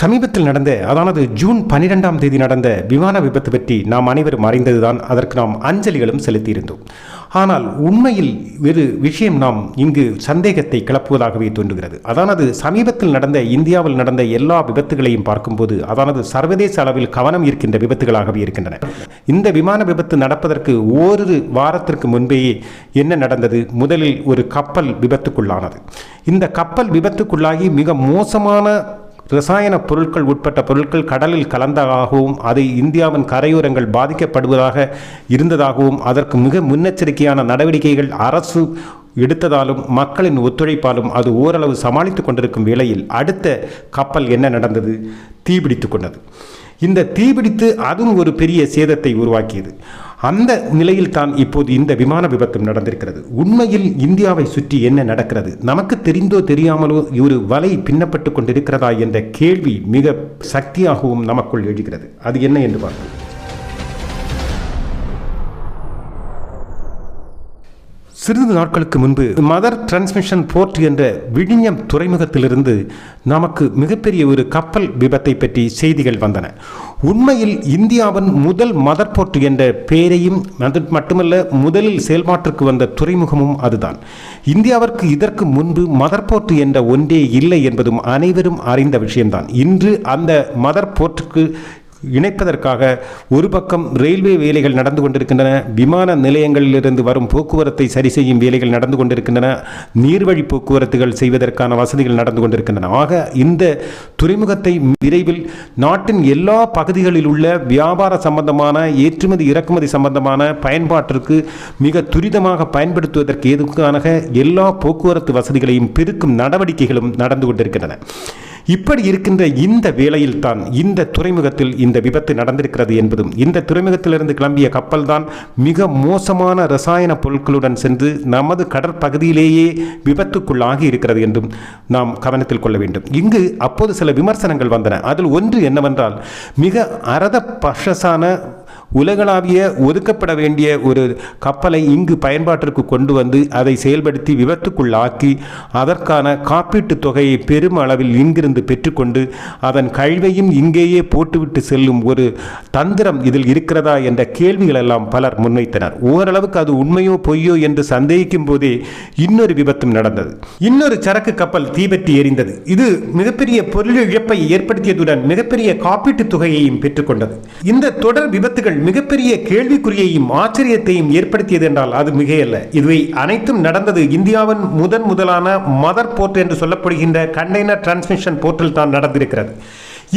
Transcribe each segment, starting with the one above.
சமீபத்தில் நடந்த அதானது ஜூன் பனிரெண்டாம் தேதி நடந்த விமான விபத்து பற்றி நாம் அனைவரும் அறிந்ததுதான். அதற்கு நாம் அஞ்சலிகளும் செலுத்தியிருந்தோம். ஆனால் உண்மையில் ஒரு விஷயம் நாம் இங்கு சந்தேகத்தை கிளப்புவதாகவே தோன்றுகிறது. அதானது சமீபத்தில் நடந்த இந்தியாவில் நடந்த எல்லா விபத்துகளையும் பார்க்கும்போது அதானது சர்வதேச அளவில் கவனம் இருக்கின்ற விபத்துகளாகவே இருக்கின்றன. இந்த விமான விபத்து நடப்பதற்கு ஓரிரு வாரத்திற்கு முன்பேயே என்ன நடந்தது? முதலில் ஒரு கப்பல் விபத்துக்குள்ளானது. இந்த கப்பல் விபத்துக்குள்ளாகி மிக மோசமான ரசாயன பொருட்கள் உட்பட்ட பொருட்கள் கடலில் கலந்ததாகவும் அதை இந்தியாவின் கரையோரங்கள் பாதிக்கப்படுவதாக இருந்ததாகவும் அதற்கு மிக முன்னெச்சரிக்கையான நடவடிக்கைகள் அரசு எடுத்ததாலும் மக்களின் ஒத்துழைப்பாலும் அது ஓரளவு சமாளித்து கொண்டிருக்கும் வேளையில் அடுத்த கப்பல் என்ன நடந்தது? தீபிடித்து கொண்டது. இந்த தீபிடித்து அதுவும் ஒரு பெரிய சேதத்தை உருவாக்கியது. அந்த நிலையில் தான் இப்போது இந்த விமான விபத்தும் நடந்திருக்கிறது. உண்மையில் இந்தியாவை சுற்றி என்ன நடக்கிறது? நமக்கு தெரிந்தோ தெரியாமலோ ஒரு வலை பின்னப்பட்டு கொண்டிருக்கிறதா என்ற கேள்வி மிக சக்தியாகவும் நமக்குள் எழுகிறது. அது என்ன என்று பார்ப்போம். சிறிது நாட்களுக்கு முன்பு மதர் டிரான்ஸ்மிஷன் போர்ட் என்ற விழிஞம் துறைமுகத்திலிருந்து நமக்கு மிகப்பெரிய ஒரு கப்பல் விபத்தை பற்றி செய்திகள் வந்தன. உண்மையில் இந்தியாவின் முதல் மதர் போர்ட் என்ற பெயரையும் அது மட்டுமல்ல முதலில் செயல்பாட்டிற்கு வந்த துறைமுகமும் அதுதான். இந்தியாவிற்கு இதற்கு முன்பு மதர் போர்ட் என்ற ஒன்றே இல்லை என்பதும் அனைவரும் அறிந்த விஷயம்தான். இன்று அந்த மதர் போர்ட்டுக்கு இணைப்பதற்காக ஒரு பக்கம் ரயில்வே வேலைகள் நடந்து கொண்டிருக்கின்றன விமான நிலையங்களிலிருந்து வரும் போக்குவரத்தை சரி செய்யும் வேலைகள் நடந்து கொண்டிருக்கின்றன நீர்வழி போக்குவரத்துகள் செய்வதற்கான வசதிகள் நடந்து கொண்டிருக்கின்றன. ஆக இந்த துறைமுகத்தை விரைவில் நாட்டின் எல்லா பகுதிகளில் உள்ள வியாபார சம்பந்தமான ஏற்றுமதி இறக்குமதி சம்பந்தமான பயன்பாட்டிற்கு மிக துரிதமாக பயன்படுத்துவதற்கு எதுக்கான எல்லா போக்குவரத்து வசதிகளையும் பெருக்கும் நடவடிக்கைகளும் நடந்து கொண்டிருக்கின்றன. இப்படி இருக்கின்ற இந்த வேளையில் தான் இந்த துறைமுகத்தில் இந்த விபத்து நடந்திருக்கிறது என்பதும் இந்த துறைமுகத்திலிருந்து கிளம்பிய கப்பல் தான் மிக மோசமான ரசாயன பொருட்களுடன் சென்று நமது கடற்பகுதியிலேயே விபத்துக்குள்ளாகி இருக்கிறது என்றும் நாம் கவனத்தில் கொள்ள வேண்டும். இங்கு அப்போது சில விமர்சனங்கள் வந்தன. அதில் ஒன்று என்னவென்றால் மிக அரத பஷசான உலகளாவிய ஒதுக்கப்பட வேண்டிய ஒரு கப்பலை இங்கு பயன்பாட்டிற்கு கொண்டு வந்து அதை செயல்படுத்தி விபத்துக்குள்ளாக்கி அதற்கான காப்பீட்டுத் தொகையை பெரும் அளவில் இங்கிருந்து பெற்றுக்கொண்டு அதன் கழிவையும் இங்கேயே போட்டுவிட்டு செல்லும் ஒரு தந்திரம் இதில் இருக்கிறதா என்ற கேள்விகளெல்லாம் பலர் முன்வைத்தனர். ஓரளவுக்கு அது உண்மையோ பொய்யோ என்று சந்தேகிக்கும் போதே இன்னொரு விபத்தும் நடந்தது. இன்னொரு சரக்கு கப்பல் தீபெட்டி எரிந்தது. இது மிகப்பெரிய பொருள் இழப்பை ஏற்படுத்தியதுடன் மிகப்பெரிய காப்பீட்டுத் தொகையையும் பெற்றுக்கொண்டது. இந்த தொடர் விபத்து விபத்துகள் மிகப்பெரிய கேள்விக்குறியையும் ஆச்சரியத்தையும் ஏற்படுத்தியது என்றால் அது மிகையல்ல. இதுவை அனைத்தும் நடந்தது இந்தியாவின் முதன் முதலான மதர் போர்ட் என்று சொல்லப்படுகின்ற கண்டெய்னர் டிரான்ஸ்மிஷன் போர்ட்டில் தான் நடந்திருக்கிறது.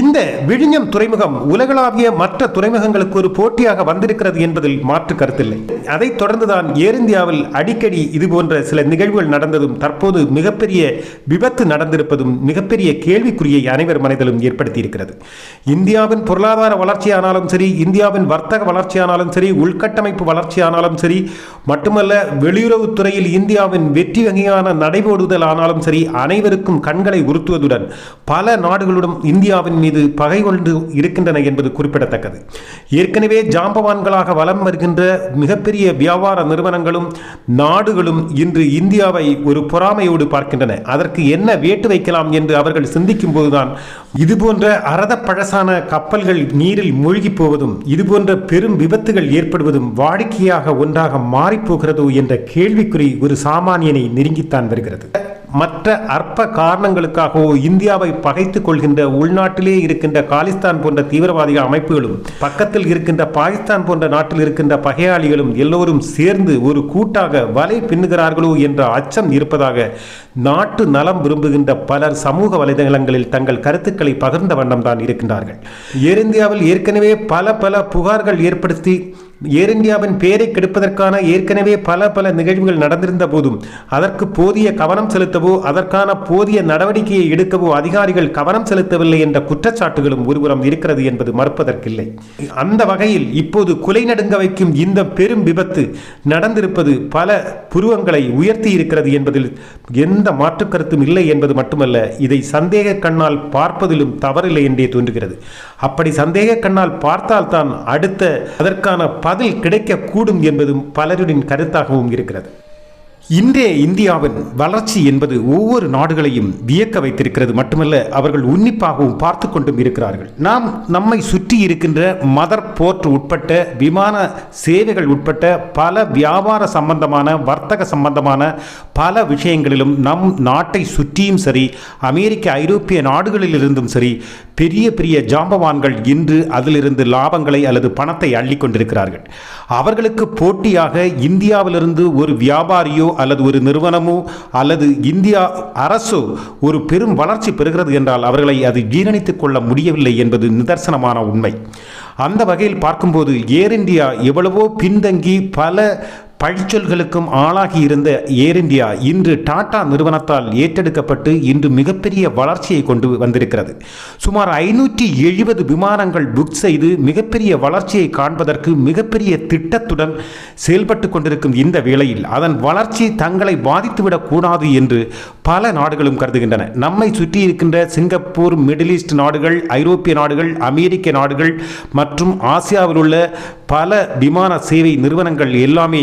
இந்த விழிஞம் துறைமுகம் உலகளாவிய மற்ற துறைமுகங்களுக்கு ஒரு போட்டியாக வந்திருக்கிறது என்பதில் மாற்று கருத்தில்லை. அதைத் தொடர்ந்துதான் ஏர் இந்தியாவில் அடிக்கடி இது போன்ற சில நிகழ்வுகள் நடந்ததும் தற்போது மிகப்பெரிய விபத்து நடந்திருப்பதும் மிகப்பெரிய கேள்விக்குறியை அனைவர் மனதிலும் ஏற்படுத்தியிருக்கிறது. இந்தியாவின் பொருளாதார வளர்ச்சியானாலும் சரி இந்தியாவின் வர்த்தக வளர்ச்சியானாலும் சரி உள்கட்டமைப்பு வளர்ச்சியானாலும் சரி மட்டுமல்ல வெளியுறவுத்துறையில் இந்தியாவின் வெற்றி வகையான நடைபோடுதல் ஆனாலும் சரி அனைவருக்கும் கண்களை உறுத்துவதுடன் பல நாடுகளுடன் இந்தியாவின் மீது பகை கொண்டு இருக்கின்றன என்பது குறிப்பிடத்தக்கது. ஏற்கனவே ஜாம்பவான்களாக வலம் வருகின்ற மிகப்பெரிய வியாபார நிறுவனங்களும் நாடுகளும் இன்று இந்தியாவை ஒரு பொறாமையோடு பார்க்கின்றன. அதற்கு என்ன வேட்டு வைக்கலாம் என்று அவர்கள் சிந்திக்கும் போதுதான் இதுபோன்ற அரத பழசான கப்பல்கள் நீரில் மூழ்கி போவதும் இதுபோன்ற பெரும் விபத்துகள் ஏற்படுவதும் வாடிக்கையாக ஒன்றாக மாறிப்போகிறதோ என்ற கேள்விக்குறி ஒரு சாமானியனை நெருங்கித்தான் வருகிறது. மற்ற அற்ப காரணங்களுக்காகவோ இந்தியாவை பகைத்துக் கொள்கின்ற உள்நாட்டிலே இருக்கின்ற காலிஸ்தான் போன்ற தீவிரவாதி அமைப்புகளும் பக்கத்தில் இருக்கின்ற பாகிஸ்தான் போன்ற நாட்டில் இருக்கின்ற பகையாளிகளும் எல்லோரும் சேர்ந்து ஒரு கூட்டாக வலை பின்னுகிறார்களோ என்ற அச்சம் இருப்பதாக நாட்டு நலம் விரும்புகின்ற பலர் சமூக வலைதளங்களில் தங்கள் கருத்துக்களை பகிர்ந்த வண்ணம் தான் இருக்கின்றார்கள். ஏர் இந்தியாவில் ஏற்கனவே பல பல புகார்கள் ஏற்படுத்தி ஏர் இந்தியாவின் பேரை கெடுப்பதற்கான ஏற்கனவே பல பல நிகழ்வுகள் நடந்திருந்த போதும் அதற்கு போதிய கவனம் செலுத்தவோ அதற்கான போதிய நடவடிக்கையை எடுக்கவோ அதிகாரிகள் கவனம் செலுத்தவில்லை என்ற குற்றச்சாட்டுகளும் ஒருபுறம் இருக்கிறது என்பது மறுப்பதற்கில்லை. அந்த வகையில் இப்போது குலை நடுங்க வைக்கும் இந்த பெரும் விபத்து நடந்திருப்பது பல புருவங்களை உயர்த்தி இருக்கிறது என்பதில் எந்த மாற்று கருத்தும் இல்லை என்பது மட்டுமல்ல இதை சந்தேக கண்ணால் பார்ப்பதிலும் தவறில்லை என்றே தோன்றுகிறது. அப்படி சந்தேக கண்ணால் பார்த்தால்தான் அடுத்த அதற்கான பதில் கிடைக்கக்கூடும் என்பதும் பலருடன் கருத்தாகவும் இருக்கிறது. இன்றைய இந்தியாவின் வளர்ச்சி என்பது ஒவ்வொரு நாடுகளையும் வியக்க வைத்திருக்கிறது. மட்டுமல்ல அவர்கள் உன்னிப்பாகவும் பார்த்து கொண்டும் இருக்கிறார்கள். நாம் நம்மை சுற்றி இருக்கின்ற மதர் போர்ட் உட்பட்ட விமான சேவைகள் உட்பட்ட பல வியாபார சம்பந்தமான வர்த்தக சம்பந்தமான பல விஷயங்களிலும் நம் நாட்டை சுற்றியும் சரி அமெரிக்க ஐரோப்பிய நாடுகளிலிருந்தும் சரி பெரிய பெரிய ஜாம்பவான்கள் இன்று அதிலிருந்து லாபங்களை அல்லது பணத்தை அள்ளி கொண்டிருக்கிறார்கள். அவர்களுக்கு போட்டியாக இந்தியாவிலிருந்து ஒரு வியாபாரியோ அல்லது ஒரு நிறுவனமோ அல்லது இந்தியா அரசோ ஒரு பெரும் வளர்ச்சி பெறுகிறது என்றால் அவர்களை அது ஜீரணித்துக் கொள்ள முடியவில்லை என்பது நிதர்சனமான உண்மை. அந்த வகையில் பார்க்கும்போது ஏர் இந்தியா எவ்வளவோ பின்தங்கி பல பழிச்சொல்களுக்கும் ஆளாகி இருந்த ஏர் இந்தியா இன்று டாடா நிறுவனத்தால் ஏற்றெடுக்கப்பட்டு இன்று மிகப்பெரிய வளர்ச்சியை கொண்டு வந்திருக்கிறது. சுமார் ஐநூற்றி எழுபது விமானங்கள் புக் செய்து மிகப்பெரிய வளர்ச்சியை காண்பதற்கு மிகப்பெரிய திட்டத்துடன் செயல்பட்டு கொண்டிருக்கும் இந்த வேளையில் அதன் வளர்ச்சி தங்களை பாதித்துவிடக் கூடாது என்று பல நாடுகளும் கருதுகின்றன. நம்மை சுற்றி இருக்கின்ற சிங்கப்பூர் மிடில் ஈஸ்ட் நாடுகள் ஐரோப்பிய நாடுகள் அமெரிக்க நாடுகள் மற்றும் ஆசியாவில் உள்ள பல விமான சேவை நிறுவனங்கள் எல்லாமே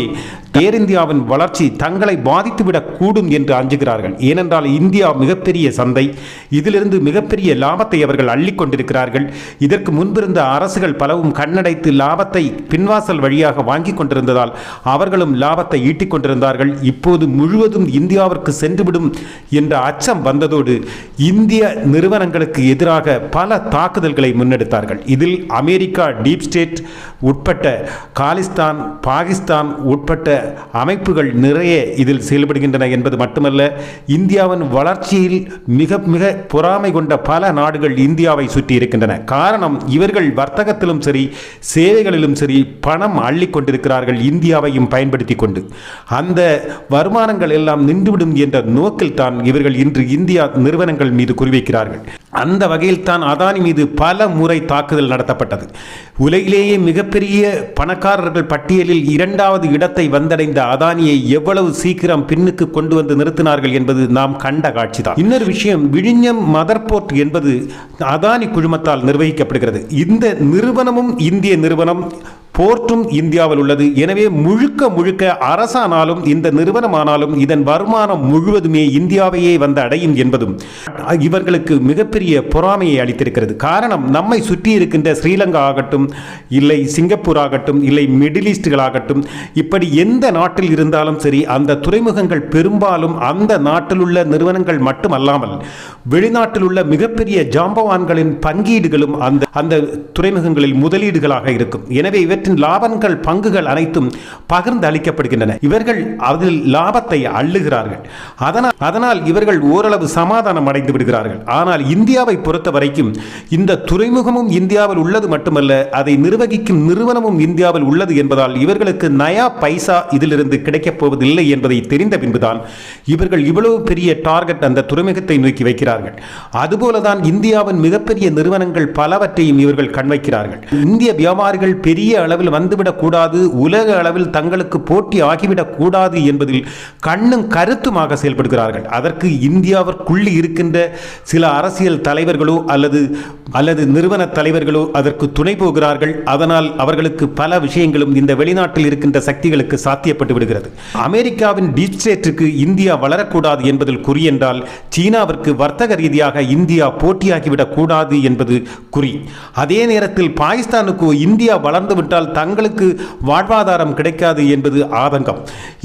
ஏர் இந்தியாவின் வளர்ச்சி தங்களை பாதித்துவிடக் கூடும் என்று அஞ்சுகிறார்கள். ஏனென்றால் இந்தியா மிகப்பெரிய சந்தை. இதிலிருந்து மிகப்பெரிய லாபத்தை அவர்கள் அள்ளி கொண்டிருக்கிறார்கள். இதற்கு முன்பிருந்த அரசுகள் பலவும் கண்ணடைத்து லாபத்தை பின்வாசல் வழியாக வாங்கி கொண்டிருந்ததால் அவர்களும் லாபத்தை ஈட்டிக் கொண்டிருந்தார்கள். இப்போது முழுவதும் இந்தியாவிற்கு சென்றுவிடும் என்ற அச்சம் வந்ததோடு இந்திய நிறுவனங்களுக்கு எதிராக பல தாக்குதல்களை முன்னெடுத்தார்கள். இதில் அமெரிக்கா டீப் ஸ்டேட் உட்பட்ட காலிஸ்தான் பாகிஸ்தான் உட்பட்ட அமைப்புகள் நிறைய இதில் செயல்படுகின்றன என்பது மட்டுமல்ல இந்தியாவின் வளர்ச்சியில் மிக மிக பொறாமை கொண்ட பல நாடுகள் இந்தியாவை சுற்றி இருக்கின்றன. காரணம் இவர்கள் வர்த்தகத்திலும் சரி சேவைகளிலும் சரி பணம் அள்ளி கொண்டிருக்கிறார்கள் இந்தியாவையும் பயன்படுத்தி கொண்டு. அந்த வருமானங்கள் எல்லாம் நின்றுவிடும் என்ற நோக்கில் தான் இவர்கள் இன்று இந்தியா நிறுவனங்கள் மீது குறிவைக்கிறார்கள். அந்த வகையில் தான் அதானி மீது பல முறை தாக்குதல் நடத்தப்பட்டது. உலகிலேயே மிகப்பெரிய பணக்காரர்கள் பட்டியலில் இரண்டாவது இடத்தை வந்தடைந்த அதானியை எவ்வளவு சீக்கிரம் பின்னுக்கு கொண்டு வந்து நிறுத்தினார்கள் என்பது நாம் கண்ட காட்சிதான். இன்னொரு விஷயம் விழிஞம் மதர் போர்ட் என்பது அதானி குழுமத்தால் நிர்வகிக்கப்படுகிறது. இந்த நிறுவனமும் இந்திய நிறுவனம் போர்ட்டும் இந்தியாவில் உள்ளது. எனவே முழுக்க முழுக்க அரசானாலும் இந்த நிறுவனமானாலும் இதன் வருமானம் முழுவதுமே இந்தியாவையே வந்து அடையும் என்பதும் இவர்களுக்கு மிகப்பெரிய பொறாமையை அளித்திருக்கிறது. காரணம் நம்மை சுற்றி இருக்கின்ற ஸ்ரீலங்கா ஆகட்டும் இல்லை சிங்கப்பூர் ஆகட்டும் இல்லை மிடில் ஈஸ்டுகளாகட்டும் இப்படி எந்த நாட்டில் இருந்தாலும் சரி அந்த துறைமுகங்கள் பெரும்பாலும் அந்த நாட்டில் உள்ள நிறுவனங்கள் மட்டுமல்லாமல் வெளிநாட்டில் உள்ள மிகப்பெரிய ஜாம்பவான்களின் பங்கீடுகளும் அந்த அந்த துறைமுகங்களில் முதலீடுகளாக இருக்கும். எனவே இவர் இவற்றின் லாபங்கள் பங்குகள் அனைத்தும் பகிர்ந்து அளிக்கப்படுகின்றன இவர்கள் அதில் லாபத்தை அள்ளுகிறார்கள். அதனால் அதனால் இவர்கள் ஓரளவு சமாதானம் அடைந்து விடுகிறார்கள். ஆனால் இந்தியாவை பொறுத்த வரைக்கும் இந்த துறைமுகமும் இந்தியாவில் உள்ளது மட்டுமல்ல அதை நிர்வகிக்கும் நிறுவனமும் இந்தியாவில் உள்ளது என்பதால் இவர்களுக்கு நயா பைசா இதிலிருந்து கிடைக்கப் போவதில்லை என்பதை தெரிந்த பின்புதான் இவர்கள் இவ்வளவு பெரிய டார்கெட் அந்த துறைமுகத்தை நோக்கி வைக்கிறார்கள். அதுபோலதான் இந்தியாவின் மிகப்பெரிய நிறுவனங்கள் பலவற்றையும் இவர்கள் கண்வைக்கிறார்கள் இந்திய வியாபாரிகள் பெரிய அளவில் வந்துவிடக்கூடாது உலக அளவில் தங்களுக்கு போட்டி ஆகிவிடக்கூடாது என்பதில் கண்ணும் கருத்துமாக செயல்படுகிறார்கள். அதற்கு இந்தியாவிற்குள்ளே இருக்கின்ற சில அரசியல் தலைவர்களோ அல்லது அல்லது நிறுவன தலைவர்களோ அதற்கு துணை போகிறார்கள். அதனால் அவர்களுக்கு பல விஷயங்களும் இந்த வெளிநாட்டில் இருக்கின்ற சக்திகளுக்கு சாத்தியப்பட்டு விடுகிறது. அமெரிக்காவின் டீப் ஸ்டேட்டுக்கு இந்தியா வளரக்கூடாது என்பதில் குறி என்றால் சீனாவிற்கு வர்த்தக ரீதியாக இந்தியா போட்டியாகிவிடக்கூடாது என்பது குறி. அதே நேரத்தில் பாகிஸ்தானுக்கு இந்தியா வளர்ந்துவிட்டால் என்றால் தங்களுக்கு வாழ்வாதாரம் கிடைக்காது என்பது ஆதங்கம்.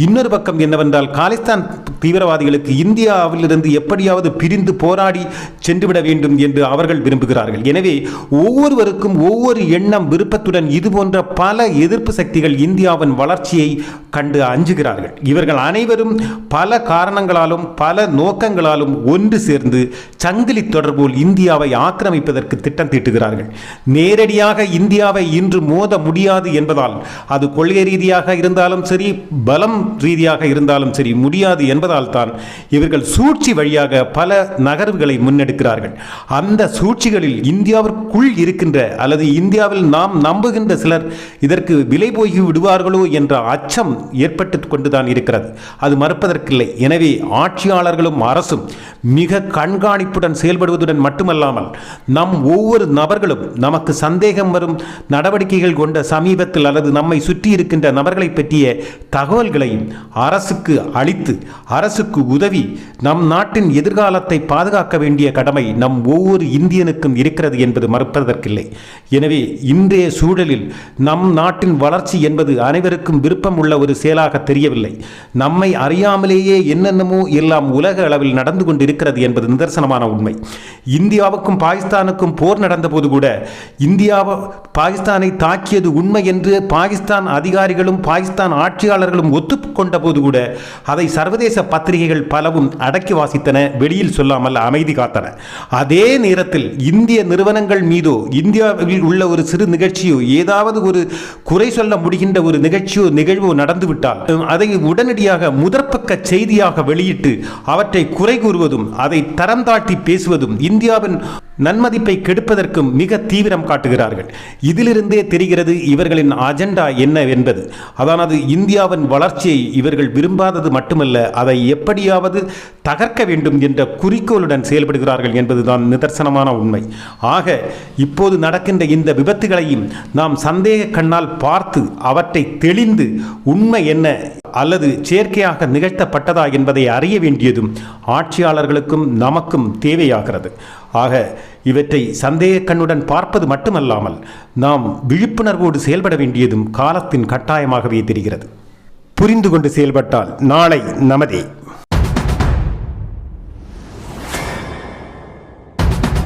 இன்னொரு பக்கம் என்னவென்றால் காலிஸ்தான் தீவிரவாதிகளுக்கு இந்தியாவிலிருந்து எப்படியாவது பிரிந்து போராடி சென்றுவிட வேண்டும் என்று அவர்கள் விரும்புகிறார்கள். எனவே ஒவ்வொருவருக்கும் ஒவ்வொரு எண்ணம் விருப்பத்துடன் இதுபோன்ற பல எதிர்ப்பு சக்திகள் இந்தியாவின் வளர்ச்சியை கண்டு அஞ்சுகிறார்கள். இவர்கள் அனைவரும் பல காரணங்களாலும் பல நோக்கங்களாலும் ஒன்று சேர்ந்து சங்கிலி தொடர்போல் இந்தியாவை ஆக்கிரமிப்பதற்கு திட்டம் தீட்டுகிறார்கள். நேரடியாக இந்தியாவை இன்று மோத முடியாது முடியாது என்பதால் அது கொள்கை ரீதியாக இருந்தாலும் சரி பலம் ரீதியாக இருந்தாலும் சரி முடியாது என்பதால் தான் இவர்கள் சூழ்ச்சி வழியாக பல நகர்வுகளை முன்னெடுக்கிறார்கள். அந்த சூழ்ச்சிகளில் இந்தியாவிற்குள் இருக்கின்ற அல்லது இந்தியாவில் நாம் நம்புகின்ற சிலர் இதற்கு விலை போகி விடுவார்களோ என்ற அச்சம் ஏற்பட்டு கொண்டுதான் இருக்கிறது. அது மறுப்பதற்கில்லை. எனவே ஆட்சியாளர்களும் அரசும் மிக கண்காணிப்புடன் செயல்படுவதுடன் மட்டுமல்லாமல் நம் ஒவ்வொரு நபர்களும் நமக்கு சந்தேகம் வரும் நடவடிக்கைகள் கொண்ட சமீபத்தில் அல்லது நம்மை சுற்றி இருக்கின்ற நபர்களை பற்றிய தகவல்களையும் அரசுக்கு அளித்து அரசுக்கு உதவி நம் நாட்டின் எதிர்காலத்தை பாதுகாக்க வேண்டிய கடமை நம் ஒவ்வொரு இந்தியனுக்கும் இருக்கிறது என்பது மறுப்பதற்கில்லை. எனவே இன்றைய சூழலில் நம் நாட்டின் வளர்ச்சி என்பது அனைவருக்கும் விருப்பம் உள்ள ஒரு செயலாக தெரியவில்லை. நம்மை அறியாமலேயே என்னென்னமோ எல்லாம் உலக அளவில் நடந்து கொண்டிருக்கிறது என்பது நிதர்சனமான உண்மை. இந்தியாவுக்கும் பாகிஸ்தானுக்கும் போர் நடந்தபோது கூட இந்தியாவை பாகிஸ்தானை தாக்கியது உண்மை என்று பாகிஸ்தான் அதிகாரிகளும் பாகிஸ்தான் ஆட்சியாளர்களும் ஒத்துக்கொண்ட போது கூட அதை சர்வதேச பத்திரிகைகள் பலவும் அடக்கி வாசித்தன வெளியில் சொல்லாமல் அமைதி காத்தன. அதே நேரத்தில் இந்திய நிறுவனங்கள் மீதோ இந்தியாவில் உள்ள ஒரு சிறு நிகழ்ச்சியோ ஏதாவது ஒரு குறை சொல்ல முடிகின்ற ஒரு நிகழ்ச்சியோ நிகழ்வோ நடந்துவிட்டால் அதை உடனடியாக முதற்பக்க செய்தியாக வெளியிட்டு அவற்றை குறை கூறுவதும் அதை தரம் தாழ்த்தி பேசுவதும் இந்தியாவின் நன்மதிப்பை கெடுப்பதற்கும் மிக தீவிரம் காட்டுகிறார்கள். இதிலிருந்தே தெரிகிறது இவர்களின் அஜெண்டா என்ன என்பது. அதானது இந்தியாவின் வளர்ச்சியை இவர்கள் விரும்பாதது மட்டுமல்ல அதை எப்படியாவது தகர்க்க வேண்டும் என்ற குறிக்கோளுடன் செயல்படுகிறார்கள் என்பதுதான் நிதர்சனமான உண்மை. ஆக இப்போது நடக்கின்ற இந்த விபத்துகளையும் நாம் சந்தேக கண்ணால் பார்த்து அவற்றை தெளிந்து உண்மை என்ன அல்லது செயற்கையாக நிகழ்த்தப்பட்டதா என்பதை அறிய வேண்டியதும் ஆட்சியாளர்களுக்கும் நமக்கும் தேவையாகிறது. ஆக இவற்றை சந்தேக கண்ணுடன் பார்ப்பது மட்டுமல்லாமல் நாம் விழிப்புணர்வோடு செயல்பட வேண்டியதும் காலத்தின் கட்டாயமாகவே தெரிகிறது. புரிந்து கொண்டு செயல்பட்டால் நாளை நமதே.